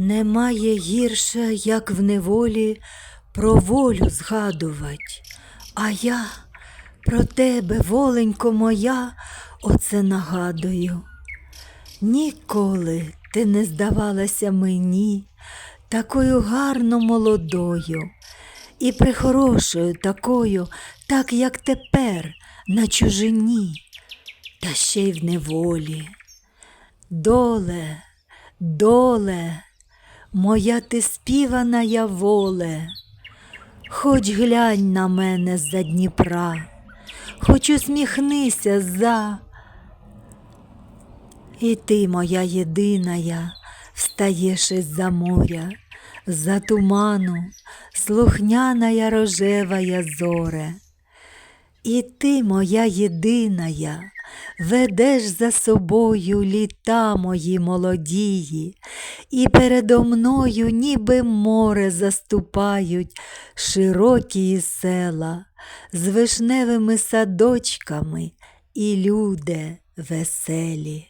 Немає гірше, як в неволі про волю згадувать, а я про тебе, воленько моя, оце нагадую. Ніколи ти не здавалася мені такою гарно молодою і прихорошою такою, так як тепер на чужині, та ще й в неволі. Доле, доле, моя ти співана я воле, хоч глянь на мене з-за Дніпра, хоч усміхнися за. І ти, моя єдиная, встаєш із-за моря, за туману, слухняная рожевая зоре. І ти, моя єдиная, ведеш за собою літа мої молодії, і передо мною, ніби море, заступають широкі села з вишневими садочками і люди веселі.